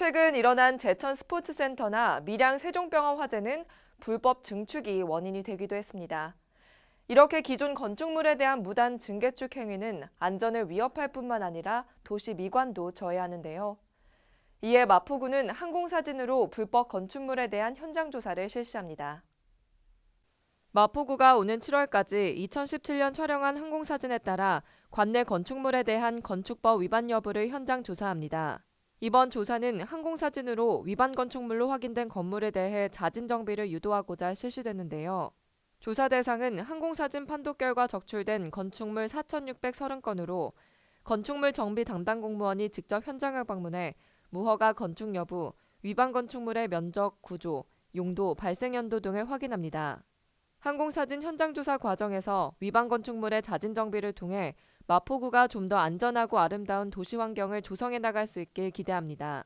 최근 일어난 제천 스포츠센터나 밀양 세종병원 화재는 불법 증축이 원인이 되기도 했습니다. 이렇게 기존 건축물에 대한 무단 증개축 행위는 안전을 위협할 뿐만 아니라 도시 미관도 저해하는데요. 이에 마포구는 항공사진으로 불법 건축물에 대한 현장 조사를 실시합니다. 마포구가 오는 7월까지 2017년 촬영한 항공사진에 따라 관내 건축물에 대한 건축법 위반 여부를 현장 조사합니다. 이번 조사는 항공사진으로 위반 건축물로 확인된 건물에 대해 자진 정비를 유도하고자 실시됐는데요. 조사 대상은 항공사진 판독 결과 적출된 건축물 4,630건으로 건축물 정비 담당 공무원이 직접 현장을 방문해 무허가 건축 여부, 위반 건축물의 면적, 구조, 용도, 발생 연도 등을 확인합니다. 항공사진 현장 조사 과정에서 위반 건축물의 자진 정비를 통해 마포구가 좀 더 안전하고 아름다운 도시 환경을 조성해 나갈 수 있길 기대합니다.